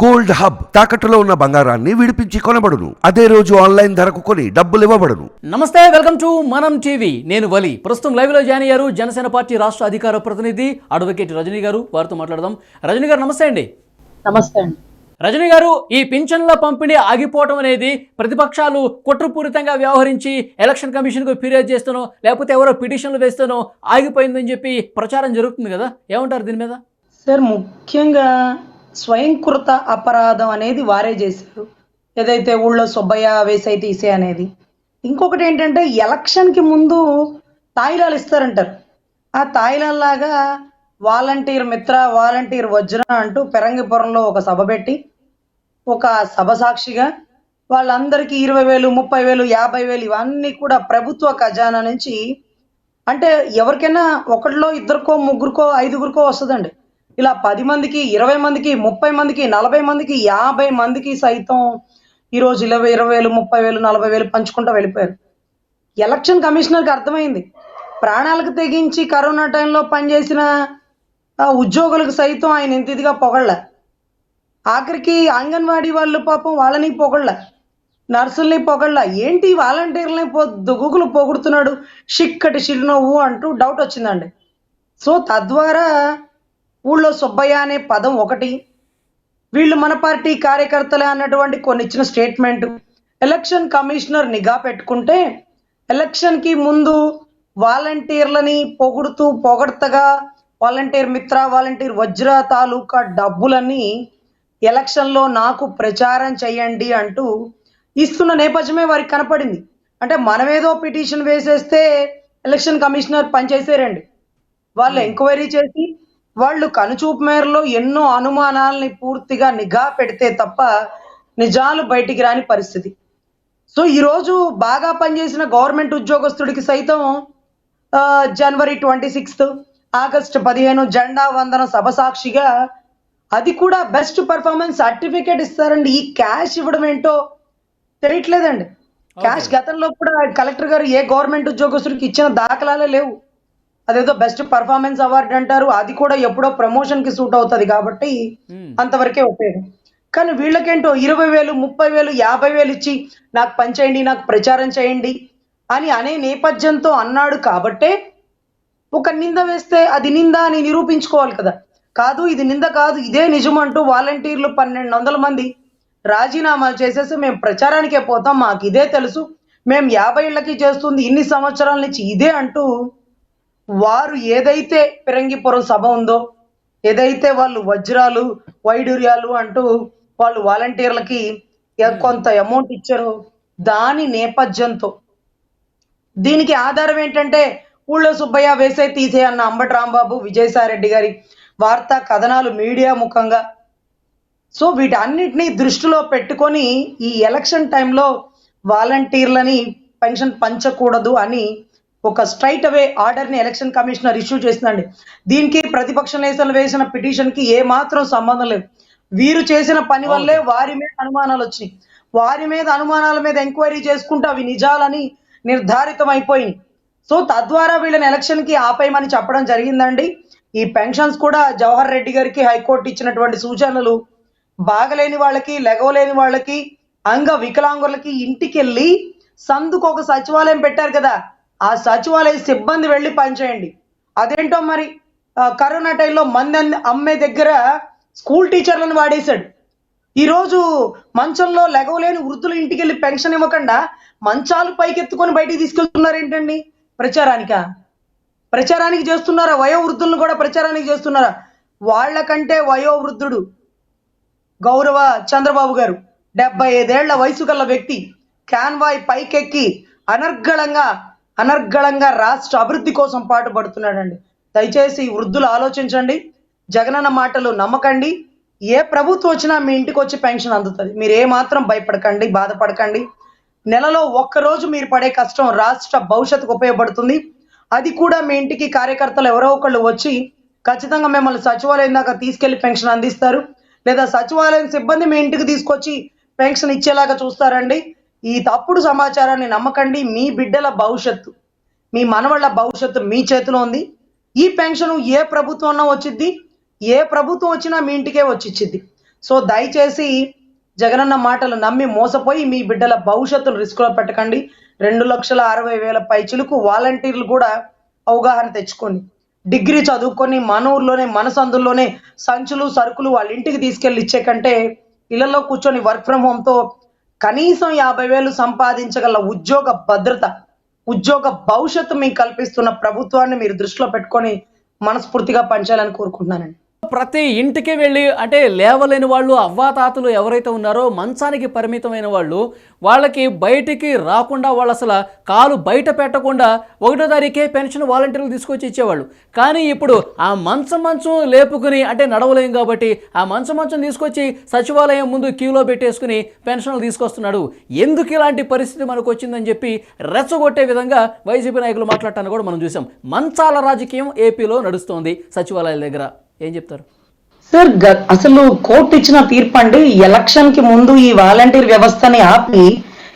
Gold hub తాకట్టులో ఉన్న బంగారాన్ని విడిపించి కొనబడును. అదే రోజు ఆన్లైన్ ధరకు కొని డబ్బులు ఇవ్వబడును. నమస్తే వెల్కమ్ టు మనం టీవీ. నేను వలి. ప్రస్తుతం లైవ్లో జాయిన్ అయ్యారు జనసేన పార్టీ రాష్ట్ర అధికార ప్రతినిధి అడ్వకేట్ రజనీ గారు. వారితో మాట్లాడదాం. రజనీ గారు నమస్తే అండి. నమస్తే అండి. రజనీ గారు ఈ పింఛన్ల పంపిణీ ఆగిపోవడం అనేది ప్రతిపక్షాలు కుట్రపూరితంగా వ్యవహరించి ఎలక్షన్ కమిషన్కు ఫిర్యాదు చేస్తానో లేకపోతే ఎవరో పిటిషన్లు వేస్తానో ఆగిపోయిందని చెప్పి ప్రచారం జరుగుతుంది కదా? ఏమంటారు దీని మీద? సార్ ముఖ్యంగా స్వయంకృత అపరాధం అనేది వారే చేశారు. ఏదైతే ఊళ్ళో సుబ్బయ్య వేసై తీసే అనేది. ఇంకొకటి ఏంటంటే ఎలక్షన్కి ముందు తాయిలాలు ఇస్తారంటారు. ఆ తాయిలాల్లాగా వాలంటీర్ మిత్ర వాలంటీర్ వజ్ర అంటూ పెరంగిపురంలో ఒక సభ పెట్టి ఒక సభ సాక్షిగా వాళ్ళందరికీ ఇరవై వేలు ముప్పై వేలు యాభై వేలు ఇవన్నీ కూడా ప్రభుత్వ ఖజానా నుంచి అంటే ఎవరికైనా ఒకటిలో ఇద్దరికో ముగ్గురికో ఐదుగురికో వస్తుందండి. ఇలా పది మందికి ఇరవై మందికి ముప్పై మందికి నలభై మందికి యాభై మందికి సైతం ఈరోజు ఇరవై ఇరవై వేలు ముప్పై వేలు నలభై వేలు పంచుకుంటూ వెళ్ళిపోయారు. ఎలక్షన్ కమిషనర్కి అర్థమైంది. ప్రాణాలకు తెగించి కరోనా టైంలో పనిచేసిన ఉద్యోగులకు సైతం ఆయన ఇంత ఇదిగా పొగళ్ళ ఆఖరికి అంగన్వాడీ వాళ్ళు పాపం వాళ్ళని పొగళ్ళ నర్సుల్ని పొగళ్ళ ఏంటి వాలంటీర్లని పొద్దుగుకులు పొగుడుతున్నాడు? షిక్కటి చిరునవ్వు అంటూ డౌట్ వచ్చిందండి. సో తద్వారా ఊళ్ళో సుబ్బయ్య అనే పదం ఒకటి. వీళ్ళు మన పార్టీ కార్యకర్తలే అన్నటువంటి కొన్ని ఇచ్చిన స్టేట్మెంట్. ఎలక్షన్ కమిషనర్ నిఘా పెట్టుకుంటే ఎలక్షన్కి ముందు వాలంటీర్లని పొగుడుతూ పొగడతగా వాలంటీర్ మిత్ర వాలంటీర్ వజ్ర తాలూకా డబ్బులని ఎలక్షన్లో నాకు ప్రచారం చేయండి అంటూ ఇస్తున్న నేపథ్యమే వారికి కనపడింది. అంటే మనమేదో పిటిషన్ వేసేస్తే ఎలక్షన్ కమిషనర్ పనిచేసారండి. వాళ్ళు ఎంక్వైరీ చేసి వాళ్ళు కనుచూపు మేరలో ఎన్నో అనుమానాల్ని పూర్తిగా నిఘా పెడితే తప్ప నిజాలు బయటికి రాని పరిస్థితి. సో ఈరోజు బాగా పనిచేసిన గవర్నమెంట్ ఉద్యోగస్తుడికి సైతం జనవరి ట్వంటీ సిక్స్త్ ఆగస్టు పదిహేను జెండా వందన సభ సాక్షిగా అది కూడా బెస్ట్ పర్ఫార్మెన్స్ సర్టిఫికేట్ ఇస్తారండి. ఈ క్యాష్ ఇవ్వడం ఏంటో తెలియట్లేదండి. క్యాష్ గతంలో కూడా కలెక్టర్ గారు ఏ గవర్నమెంట్ ఉద్యోగస్తుడికి ఇచ్చిన దాఖలాలే లేవు. అదేదో బెస్ట్ పర్ఫార్మెన్స్ అవార్డు అంటారు. అది కూడా ఎప్పుడో ప్రమోషన్కి సూట్ అవుతుంది కాబట్టి. అంతవరకే ఉపయోగం. కానీ వీళ్ళకేంటో ఇరవై వేలు ముప్పై వేలు యాభై వేలు ఇచ్చి నాకు పనిచేయండి నాకు ప్రచారం చేయండి అని అనే నేపథ్యంతో అన్నాడు కాబట్టే ఒక నింద వేస్తే అది నింద అని నిరూపించుకోవాలి కదా. కాదు ఇది నింద కాదు ఇదే నిజం అంటూ వాలంటీర్లు పన్నెండు వందల మంది రాజీనామాలు చేసేసి మేము ప్రచారానికే పోతాం మాకు ఇదే తెలుసు మేము యాభై ఏళ్ళకి చేస్తుంది ఇన్ని సంవత్సరాల నుంచి ఇదే అంటూ వారు ఏదైతే పిరంగిపురం సభ ఉందో ఏదైతే వాళ్ళు వజ్రాలు వైడూర్యాలు అంటూ వాళ్ళు వాలంటీర్లకి కొంత అమౌంట్ ఇచ్చారో దాని నేపథ్యంతో. దీనికి ఆధారం ఏంటంటే ఊళ్ళో సుబ్బయ్య వేసే తీసే అన్న అంబటి రాంబాబు విజయసాయిరెడ్డి గారి వార్తా కథనాలు మీడియా ముఖంగా. సో వీటన్నిటిని దృష్టిలో పెట్టుకొని ఈ ఎలక్షన్ టైంలో వాలంటీర్లని పెన్షన్ పంచకూడదు అని ఒక స్ట్రైట్ అవే ఆర్డర్ని ఎలక్షన్ కమిషనర్ ఇష్యూ చేసిందండి. దీనికి ప్రతిపక్ష నేతలు వేసిన పిటిషన్కి ఏ మాత్రం సంబంధం లేదు. వీరు చేసిన పని వల్లే వారి మీద అనుమానాలు వచ్చినాయి. వారి మీద అనుమానాల మీద ఎంక్వైరీ చేసుకుంటూ అవి నిజాలని నిర్ధారితం అయిపోయినాయి. సో తద్వారా వీళ్ళని ఎలక్షన్కి ఆపేయమని చెప్పడం జరిగిందండి. ఈ పెన్షన్స్ కూడా జవహర్ రెడ్డి గారికి హైకోర్టు ఇచ్చినటువంటి సూచనలు బాగలేని వాళ్ళకి లెగవలేని వాళ్ళకి అంగ వికలాంగులకి ఇంటికి వెళ్ళి సందుకు ఒక సచివాలయం పెట్టారు కదా. ఆ సచివాలయ సిబ్బంది వెళ్ళి పనిచేయండి అదేంటో మరి కరోనా టైంలో మంది అమ్మే దగ్గర స్కూల్ టీచర్లను వాడేశాడు. ఈరోజు మంచంలో లెగవలేని వృద్ధులు ఇంటికి వెళ్ళి పెన్షన్ ఇవ్వకుండా మంచాలు పైకెత్తుకొని బయటికి తీసుకెళ్తున్నారు ఏంటండి? ప్రచారానికా? ప్రచారానికి చేస్తున్నారా? వయో వృద్ధులను కూడా ప్రచారానికి చేస్తున్నారా? వాళ్ళకంటే వయో వృద్ధుడు గౌరవ చంద్రబాబు గారు. డెబ్బై ఐదేళ్ళ వయసు గల వ్యక్తి క్యాన్వాయ్ పైకెక్కి అనర్గళంగా అనర్గళంగా రాష్ట్ర అభివృద్ధి కోసం పాటుపడుతున్నాడండి. దయచేసి వృద్ధులు ఆలోచించండి. జగనన్న మాటలు నమ్మకండి. ఏ ప్రభుత్వం వచ్చినా మీ ఇంటికి వచ్చి పెన్షన్ అందుతుంది. మీరు ఏమాత్రం భయపడకండి బాధపడకండి. నెలలో ఒక్క రోజు మీరు పడే కష్టం రాష్ట్ర భవిష్యత్తుకు ఉపయోగపడుతుంది. అది కూడా మీ ఇంటికి కార్యకర్తలు ఎవరో ఒకళ్ళు వచ్చి ఖచ్చితంగా మిమ్మల్ని సచివాలయం దాకా తీసుకెళ్ళి పెన్షన్ అందిస్తారు. లేదా సచివాలయం సిబ్బంది మీ ఇంటికి తీసుకొచ్చి పెన్షన్ ఇచ్చేలాగా చూస్తారండి. ఈ తప్పుడు సమాచారాన్ని నమ్మకండి మీ బిడ్డల భవిష్యత్తు మీ మనవళ్ళ భవిష్యత్తు మీ చేతిలో ఉంది. ఈ పెన్షన్ ఏ ప్రభుత్వంలో వచ్చిద్ది? ఏ ప్రభుత్వం వచ్చినా మీ ఇంటికే వచ్చిచ్చిద్ది. సో దయచేసి జగనన్న మాటలు నమ్మి మోసపోయి మీ బిడ్డల భవిష్యత్తును రిస్క్లో పెట్టకండి. రెండు లక్షల అరవై వేల పైచులకు వాలంటీర్లు కూడా అవగాహన తెచ్చుకోండి. డిగ్రీ చదువుకొని మన ఊర్లోనే మన సందుల్లోనే సంచులు సరుకులు వాళ్ళ ఇంటికి తీసుకెళ్ళి ఇచ్చే కంటే ఇళ్ళలో కూర్చొని వర్క్ ఫ్రమ్ హోమ్తో కనీసం యాభై వేలు సంపాదించగల ఉద్యోగ భద్రత ఉద్యోగ భవిష్యత్తు మీకు కల్పిస్తున్న ప్రభుత్వాన్ని మీరు దృష్టిలో పెట్టుకొని మనస్ఫూర్తిగా పనిచేయాలని కోరుకుంటున్నానండి. ప్రతి ఇంటికి వెళ్ళి అంటే లేవలేని వాళ్ళు అవ్వాతాతలు ఎవరైతే ఉన్నారో మంచానికి పరిమితమైన వాళ్ళు వాళ్ళకి బయటికి రాకుండా వాళ్ళు అసలు కాలు బయట పెట్టకుండా ఒకటో తారీఖే పెన్షన్ వాలంటీర్లు తీసుకొచ్చి ఇచ్చేవాళ్ళు. కానీ ఇప్పుడు ఆ మంచం మంచం లేపుకుని అంటే నడవలేం కాబట్టి ఆ మంచం మంచం తీసుకొచ్చి సచివాలయం ముందు క్యూలో పెట్టేసుకుని పెన్షన్లు తీసుకొస్తున్నాడు. ఎందుకు ఇలాంటి పరిస్థితి మనకు వచ్చిందని చెప్పి రెచ్చగొట్టే విధంగా వైసీపీ నాయకులు మాట్లాడటాన్ని కూడా మనం చూసాం మంచాల రాజకీయం ఏపీలో నడుస్తోంది సచివాలయాల దగ్గర. ఏం చెప్తారు? సార్ గ- అసలు కోర్టు ఇచ్చిన తీర్పు అండి ఎలక్షన్కి ముందు ఈ వాలంటీర్ వ్యవస్థని ఆపి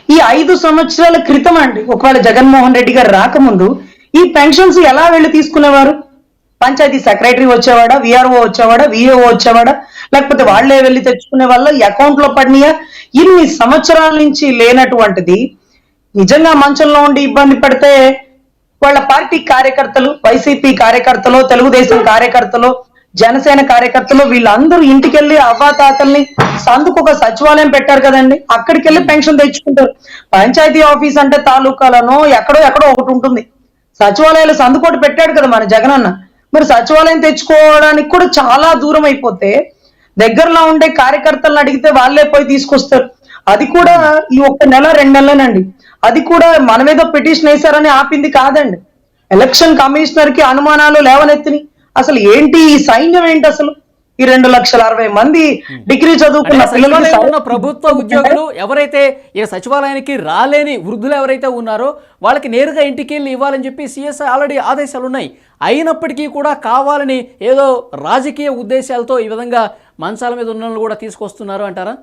ఈ ఐదు సంవత్సరాల క్రితం అండి ఒకవేళ జగన్మోహన్ రెడ్డి గారు రాకముందు ఈ పెన్షన్స్ ఎలా వెళ్ళి తీసుకునేవారు? పంచాయతీ సెక్రటరీ వచ్చేవాడా విఆర్ఓ వచ్చేవాడా విఏఓ వచ్చేవాడా? లేకపోతే వాళ్ళే వెళ్ళి తెచ్చుకునే వాళ్ళ అకౌంట్లో పడినాయా? ఇన్ని సంవత్సరాల నుంచి లేనటువంటిది నిజంగా మంచంలో ఉండి ఇబ్బంది పడితే వాళ్ళ పార్టీ కార్యకర్తలు వైసీపీ కార్యకర్తలు తెలుగుదేశం కార్యకర్తలు జనసేన కార్యకర్తలు వీళ్ళందరూ ఇంటికెళ్ళి అవ్వాతాతల్ని సందుకు ఒక సచివాలయం పెట్టారు కదండి. అక్కడికి వెళ్ళి పెన్షన్ తెచ్చుకుంటారు. పంచాయతీ ఆఫీస్ అంటే తాలూకాలను ఎక్కడో ఎక్కడో ఒకటి ఉంటుంది. సచివాలయాలు సందుకోటి పెట్టాడు కదా మన జగనన్న మరి సచివాలయం తెచ్చుకోవడానికి కూడా చాలా దూరం అయిపోతే దగ్గరలో ఉండే కార్యకర్తలను అడిగితే వాళ్ళే పోయి తీసుకొస్తారు. అది కూడా ఈ ఒక్క నెల రెండు నెలలేనండి. అది కూడా మన మీద పిటిషన్ వేశారని ఆపింది కాదండి. ఎలక్షన్ కమిషనర్కి అనుమానాలు లేవనెత్తిని అసలు ఏంటి ఈ సైన్యం ఏంటి అసలు? ఈ రెండు లక్షల అరవై మంది డిగ్రీ చదువుకున్న సైన్యం ప్రభుత్వ ఉద్యోగులు ఎవరైతే ఈ సచివాలయానికి రాలేని వృద్ధులు ఎవరైతే ఉన్నారో వాళ్ళకి నేరుగా ఇంటికి వెళ్ళి ఇవ్వాలని చెప్పి సిఎస్ ఆల్రెడీ ఆదేశాలు ఉన్నాయి. అయినప్పటికీ కూడా కావాలని ఏదో రాజకీయ ఉద్దేశాలతో ఈ విధంగా మంచాల మీద ఉన్న కూడా తీసుకొస్తున్నారు అంటారా?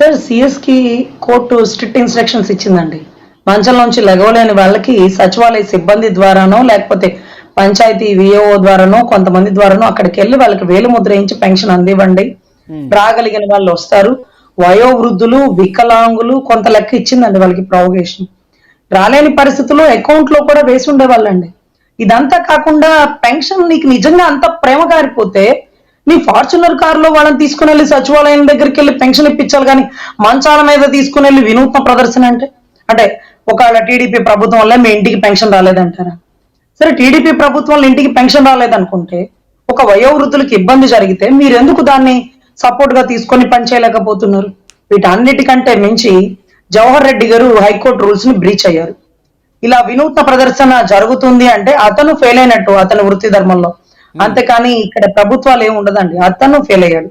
సార్ సిఎస్కి కోర్టు స్ట్రిక్ట్ ఇన్స్ట్రక్షన్స్ ఇచ్చిందండి. మంచంలోంచి లెగవలేని వాళ్ళకి సచివాలయ సిబ్బంది ద్వారానో లేకపోతే పంచాయతీ విఏఓ ద్వారానో కొంతమంది ద్వారానో అక్కడికి వెళ్ళి వాళ్ళకి వేలు ముద్ర వేయించి పెన్షన్ అందివ్వండి. రాగలిగిన వాళ్ళు వస్తారు. వయోవృద్ధులు వికలాంగులు కొంత లెక్క ఇచ్చిందండి వాళ్ళకి ప్రావగేషన్ రాలేని పరిస్థితుల్లో అకౌంట్లో కూడా వేసి ఉండేవాళ్ళండి. ఇదంతా కాకుండా పెన్షన్ నీకు నిజంగా అంత ప్రేమ కారిపోతే నీ ఫార్చునర్ కార్లో వాళ్ళని తీసుకుని వెళ్ళి సచివాలయం దగ్గరికి వెళ్ళి పెన్షన్ ఇప్పించాలి కానీ మంచాల మీద తీసుకుని వెళ్ళి వినూత్న ప్రదర్శన అంటే? అంటే ఒకవేళ టీడీపీ ప్రభుత్వం వల్ల మీ ఇంటికి పెన్షన్ రాలేదంటారా? సరే టీడీపీ ప్రభుత్వం వల్ల ఇంటికి పెన్షన్ రాలేదనుకుంటే ఒక వయోవృద్ధులకు ఇబ్బంది జరిగితే మీరు ఎందుకు దాన్ని సపోర్ట్గా తీసుకొని పనిచేయలేకపోతున్నారు వీటన్నిటికంటే మించి జవహర్ రెడ్డి గారు హైకోర్టు రూల్స్ని బ్రీచ్ అయ్యారు. ఇలా వినూత్న ప్రదర్శన జరుగుతుంది అంటే అతను ఫెయిల్ అయినట్టు అతని వృత్తి ధర్మంలో. అంతేకాని ఇక్కడ ప్రభుత్వాలు ఏమి ఉండదండి అతను ఫెయిల్ అయ్యాడు.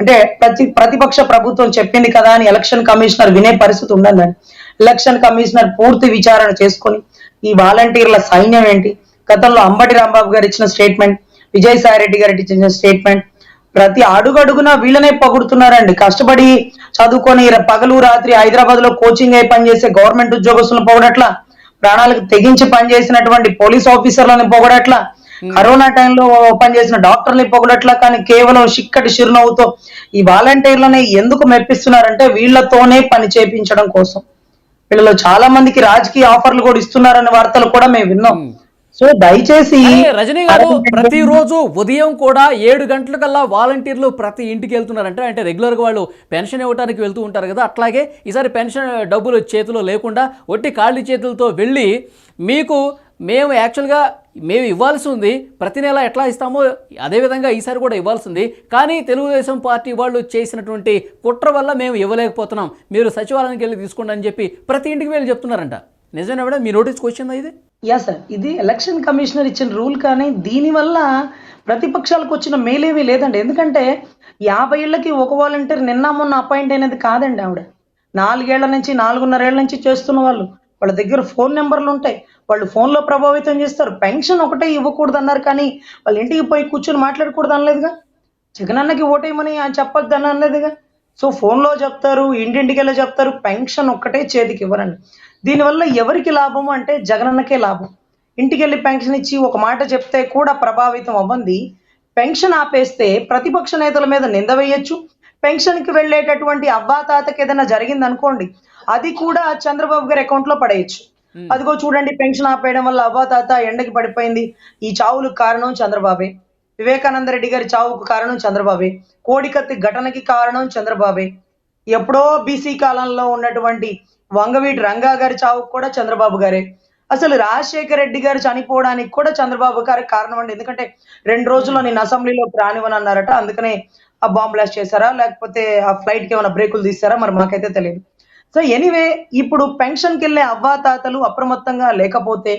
అంటే ప్రతి ప్రతిపక్ష ప్రభుత్వం చెప్పింది కదా అని ఎలక్షన్ కమిషనర్ వినే పరిస్థితి ఉండదండి ఎలక్షన్ కమిషనర్ పూర్తి విచారణ చేసుకొని ఈ వాలంటీర్ల సైన్యం ఏంటి? గతంలో అంబటి రాంబాబు గారు ఇచ్చిన స్టేట్మెంట్ విజయసాయి రెడ్డి గారు ఇచ్చిన స్టేట్మెంట్ ప్రతి అడుగడుగునా వీళ్ళనే పొగుడుతున్నారండి. కష్టపడి చదువుకొని పగలు రాత్రి హైదరాబాద్లో కోచింగ్ అయి పనిచేసే గవర్నమెంట్ ఉద్యోగస్తులను పొగడట్లా ప్రాణాలకు తెగించి పనిచేసినటువంటి పోలీస్ ఆఫీసర్లను పొగడట్లా కరోనా టైంలో పనిచేసిన డాక్టర్ని పొగడట్లా కానీ కేవలం చిక్కటి చిరునవ్వుతో ఈ వాలంటీర్లని ఎందుకు మెప్పిస్తున్నారంటే వీళ్ళతోనే పని చేపించడం కోసం. వీళ్ళలో చాలా మందికి రాజకీయ ఆఫర్లు కూడా ఇస్తున్నారనే వార్తలు కూడా మేము విన్నాం. సో దయచేసి రజనీ గారు ప్రతిరోజు ఉదయం కూడా ఏడు గంటలకల్లా వాలంటీర్లు ప్రతి ఇంటికి వెళ్తున్నారంటే అంటే రెగ్యులర్గా వాళ్ళు పెన్షన్ ఇవ్వడానికి వెళ్తూ ఉంటారు కదా అట్లాగే ఈసారి పెన్షన్ డబ్బులు చేతిలో లేకుండా ఒట్టి ఖాళీ చేతులతో వెళ్ళి మీకు మేము యాక్చువల్గా మేము ఇవ్వాల్సి ఉంది ప్రతి నెల ఎట్లా ఇస్తామో అదేవిధంగా ఈసారి కూడా ఇవ్వాల్సి ఉంది కానీ తెలుగుదేశం పార్టీ వాళ్ళు చేసినటువంటి కుట్ర వల్ల మేము ఇవ్వలేకపోతున్నాం. మీరు సచివాలయానికి వెళ్ళి తీసుకోండి అని చెప్పి ప్రతి ఇంటికి వెళ్ళి చెప్తున్నారంట. నిజమే మేడం మీ నోటీస్కి వచ్చిందా ఇది? యా సార్ ఇది ఎలక్షన్ కమిషనర్ ఇచ్చిన రూల్ కానీ దీనివల్ల ప్రతిపక్షాలకు వచ్చిన మేలేమీ లేదండి. ఎందుకంటే యాభై ఏళ్ళకి ఒక వాలంటీర్ నిన్న మొన్న అపాయింట్ అయినది కాదండి ఆవిడ. నాలుగేళ్ళ నుంచి నాలుగున్నరేళ్ళ నుంచి చేస్తున్న వాళ్ళు. వాళ్ళ దగ్గర ఫోన్ నెంబర్లు ఉంటాయి. వాళ్ళు ఫోన్లో ప్రభావితం చేస్తారు. పెన్షన్ ఒకటే ఇవ్వకూడదు అన్నారు కానీ వాళ్ళ ఇంటికి పోయి కూర్చొని మాట్లాడకూడదు అనలేదుగా జగనన్నకి ఓటేయమని ఆయన చెప్పొద్దు అని అనలేదుగా సో ఫోన్లో చెప్తారు ఇంటింటికి వెళ్ళి చెప్తారు పెన్షన్ ఒక్కటే చేతికి ఇవ్వరండి. దీనివల్ల ఎవరికి లాభం అంటే జగనన్నకే లాభం. ఇంటికి వెళ్ళి పెన్షన్ ఇచ్చి ఒక మాట చెప్తే కూడా ప్రభావితం అవ్వంది. పెన్షన్ ఆపేస్తే ప్రతిపక్ష నేతల మీద నింద వేయొచ్చు. పెన్షన్కి వెళ్ళేటటువంటి అవ్వా తాతకి ఏదైనా జరిగింది అనుకోండి అది కూడా చంద్రబాబు గారి అకౌంట్లో పడేయచ్చు. అదిగో చూడండి పెన్షన్ ఆపేయడం వల్ల అవ్వా తాత ఎండకి పడిపోయింది. ఈ చావులకు కారణం చంద్రబాబే. వివేకానంద రెడ్డి గారి చావుకు కారణం చంద్రబాబే. కోడికత్తి ఘటనకి కారణం చంద్రబాబే. ఎప్పుడో బీసీ కాలంలో ఉన్నటువంటి వంగవీటి రంగా గారి చావుకు కూడా చంద్రబాబు గారే. అసలు రాజశేఖర రెడ్డి గారు చనిపోవడానికి కూడా చంద్రబాబు గారి కారణం అండి. ఎందుకంటే రెండు రోజుల్లో నేను అసెంబ్లీలో రానివని అన్నారట అందుకనే ఆ బాంబ్ బ్లాస్ట్ చేశారా? లేకపోతే ఆ ఫ్లైట్కి ఏమైనా బ్రేకులు తీస్తారా మరి మాకైతే తెలియదు. సో ఎనీవే ఇప్పుడు పెన్షన్కి వెళ్ళే అవ్వాతాతలు అప్రమత్తంగా లేకపోతే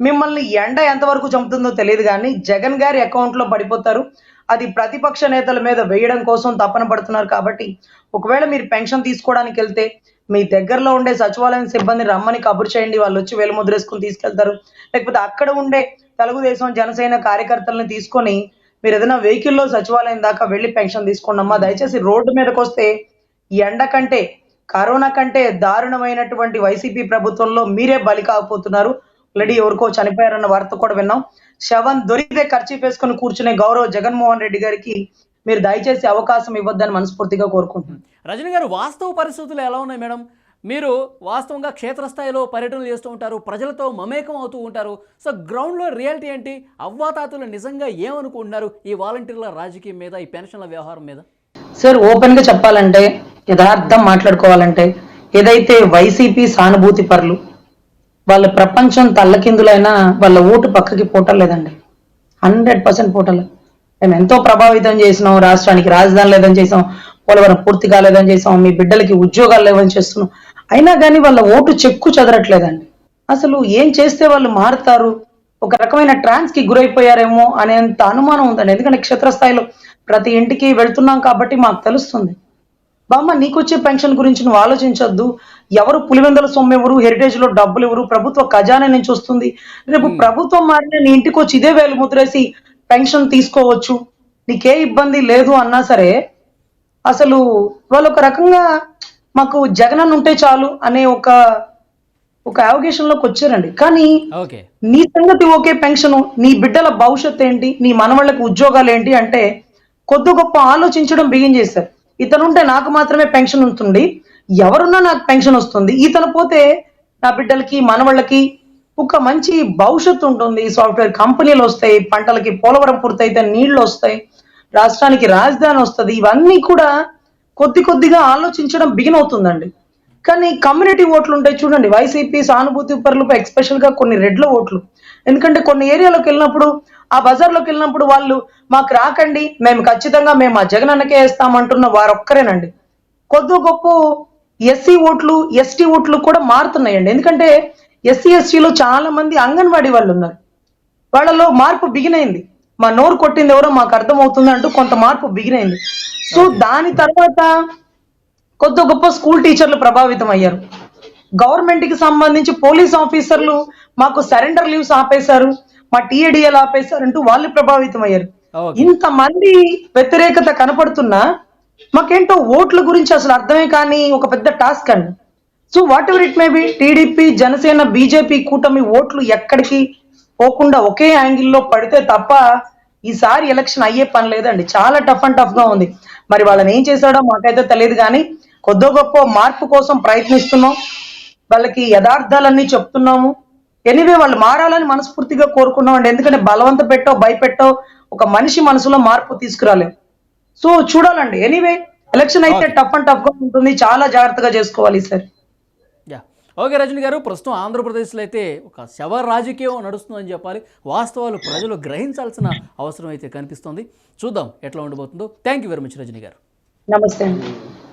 మిమ్మల్ని ఎండ ఎంతవరకు చంపుతుందో తెలియదు కానీ జగన్ గారి అకౌంట్లో పడిపోతారు. అది ప్రతిపక్ష నేతల మీద వేయడం కోసం తపన పడుతున్నారు కాబట్టి ఒకవేళ మీరు పెన్షన్ తీసుకోవడానికి వెళ్తే మీ దగ్గరలో ఉండే సచివాలయం సిబ్బంది రమ్మని కబురు చేయండి. వాళ్ళు వచ్చి వేలుముద్రేసుకుని తీసుకెళ్తారు. లేకపోతే అక్కడ ఉండే తెలుగుదేశం జనసేన కార్యకర్తలను తీసుకొని మీరు ఏదైనా వెహికల్లో సచివాలయం దాకా వెళ్ళి పెన్షన్ తీసుకోండి అమ్మా. దయచేసి రోడ్డు మీదకి వస్తే ఎండ కంటే కరోనా కంటే దారుణమైనటువంటి వైసీపీ ప్రభుత్వంలో మీరే బలి కాకపోతున్నారు. ఆల్రెడీ ఎవరికో చనిపోయారన్న వార్త కూడా విన్నాం. శవం దొరికితే ఖర్చు వేసుకొని కూర్చునే గౌరవ జగన్మోహన్ రెడ్డి గారికి మీరు దయచేసి అవకాశం ఇవ్వద్దని మనస్ఫూర్తిగా కోరుకుంటున్నాను రజనీ గారు వాస్తవ పరిస్థితులు ఎలా ఉన్నాయి మేడం? మీరు వాస్తవంగా క్షేత్రస్థాయిలో పర్యటనలు చేస్తూ ఉంటారు ప్రజలతో మమేకం అవుతూ ఉంటారు. సో గ్రౌండ్లో రియాలిటీ ఏంటి? అవ్వాతాతలు నిజంగా ఏమనుకుంటున్నారు ఈ వాలంటీర్ల రాజకీయం మీద ఈ పెన్షన్ల వ్యవహారం మీద? సార్ ఓపెన్గా చెప్పాలంటే యథార్థం మాట్లాడుకోవాలంటే ఏదైతే వైసీపీ సానుభూతి పరులు వాళ్ళ ప్రపంచం తల్లకిందులైనా వాళ్ళ ఓటు పక్కకి పోటలేదండి. Hundred percent పోటలే. మేము ఎంతో ప్రభావితం చేసినాం రాష్ట్రానికి రాజధాని లేదని చేసాం పోలవరం పూర్తి కాలేదని చేసాం మీ బిడ్డలకి ఉద్యోగాలు లేవని చేస్తున్నాం. అయినా కానీ వాళ్ళ ఓటు చెక్కు చెదరట్లేదండి. అసలు ఏం చేస్తే వాళ్ళు మారుతారు? ఒక రకమైన ట్రాన్స్కి గురైపోయారేమో అనేంత అనుమానం ఉందండి. ఎందుకంటే క్షేత్రస్థాయిలో ప్రతి ఇంటికి వెళ్తున్నాం కాబట్టి మాకు తెలుస్తుంది. బామ్మ నీకొచ్చే పెన్షన్ గురించి నువ్వు ఆలోచించొద్దు. ఎవరు పులివెందుల సొమ్ము ఎవరు హెరిటేజ్లో డబ్బులు ఎవరు ప్రభుత్వ ఖజానా నుంచి వస్తుంది. రేపు ప్రభుత్వం మారిన నీ ఇంటికి వచ్చి ఇదే వేలు ముద్రేసి పెన్షన్ తీసుకోవచ్చు. నీకే ఇబ్బంది లేదు అన్నా సరే అసలు వాళ్ళు ఒక రకంగా మాకు జగనన్న ఉంటే చాలు అనే ఒక ఒక అవగేషన్లోకి వచ్చారండి. కానీ నీ సంగతి ఓకే పెన్షన్ నీ బిడ్డల భవిష్యత్ ఏంటి నీ మనవాళ్ళకి ఉద్యోగాలు ఏంటి అంటే కొద్ది గొప్ప ఆలోచించడం బిగిన్ చేశారు. ఇతనుంటే నాకు మాత్రమే పెన్షన్ ఉంటుంది. ఎవరున్నా నాకు పెన్షన్ వస్తుంది. ఇతను పోతే నా బిడ్డలకి మనవాళ్ళకి ఒక మంచి భవిష్యత్తు ఉంటుంది. సాఫ్ట్వేర్ కంపెనీలు వస్తాయి పంటలకి పోలవరం పూర్తయితే నీళ్ళు వస్తాయి రాష్ట్రానికి రాజధాని వస్తుంది. ఇవన్నీ కూడా కొద్ది కొద్దిగా ఆలోచించడం బిగిన్ అవుతుందండి. కానీ కమ్యూనిటీ ఓట్లు ఉంటాయి చూడండి. వైసీపీ సానుభూతి పరులకు ఎక్స్పెషల్గా కొన్ని రెడ్ల ఓట్లు. ఎందుకంటే కొన్ని ఏరియాలోకి వెళ్ళినప్పుడు ఆ బజార్లోకి వెళ్ళినప్పుడు వాళ్ళు మాకు రాకండి మేము ఖచ్చితంగా మేము ఆ జగనన్నకే వేస్తామంటున్న వారొక్కరేనండి. కొద్ది గొప్ప ఎస్సీ ఓట్లు ఎస్టీ ఓట్లు కూడా మారుతున్నాయండి. ఎందుకంటే ఎస్సీ ఎస్టీలో చాలా మంది అంగన్వాడీ వాళ్ళు ఉన్నారు. వాళ్ళలో మార్పు బిగినైంది. మా నోరు కొట్టింది ఎవరో మాకు అర్థమవుతుంది అంటూ కొంత మార్పు బిగినైంది. సో దాని తర్వాత కొద్ది గొప్ప స్కూల్ టీచర్లు ప్రభావితం అయ్యారు. గవర్నమెంట్కి సంబంధించి పోలీస్ ఆఫీసర్లు మాకు సరెండర్ లీవ్స్ ఆపేశారు. మా టీఏడిఎల్ ఆపేశారు అంటూ వాళ్ళు ప్రభావితం అయ్యారు. ఇంతమంది వ్యతిరేకత కనపడుతున్నా మాకేంటో ఓట్ల గురించి అసలు అర్థమే కానీ ఒక పెద్ద టాస్క్ అండి. So whatever it may be TDP Janasena BJP కూటమి ఓట్లు ఎక్కడికి పోకుండా ఒకే యాంగిల్లో పడితే తప్ప ఈసారి ఎలక్షన్ అయ్యే పని లేదండి. చాలా టఫ్ అండ్ టఫ్గా ఉంది. మరి వాళ్ళని ఏం చేశాడో మాకైతే తెలియదు కానీ కొద్దో గొప్ప మార్పు కోసం ప్రయత్నిస్తున్నాం. వాళ్ళకి యథార్థాలన్నీ చెప్తున్నాము. ఎనివే వాళ్ళు మారాలని మనస్ఫూర్తిగా కోరుకున్నాం అండి. ఎందుకంటే బలవంత పెట్టో భయపెట్టో ఒక మనిషి మనసులో మార్పు తీసుకురాలేం సో చూడాలండి. ఎనీవే ఎలక్షన్ అయితే టఫ్ అండ్ టఫ్గా ఉంటుంది. చాలా జాగ్రత్తగా చేసుకోవాలి సార్ యా. ఓకే రజనీ గారు ప్రస్తుతం ఆంధ్రప్రదేశ్లో అయితే ఒక శవ రాజకీయం నడుస్తుందని చెప్పాలి. వాస్తవాలు ప్రజలు గ్రహించాల్సిన అవసరం అయితే కనిపిస్తుంది. చూద్దాం ఎట్లా ఉండబోతుందో. Thank you very much Rajani గారు. నమస్తే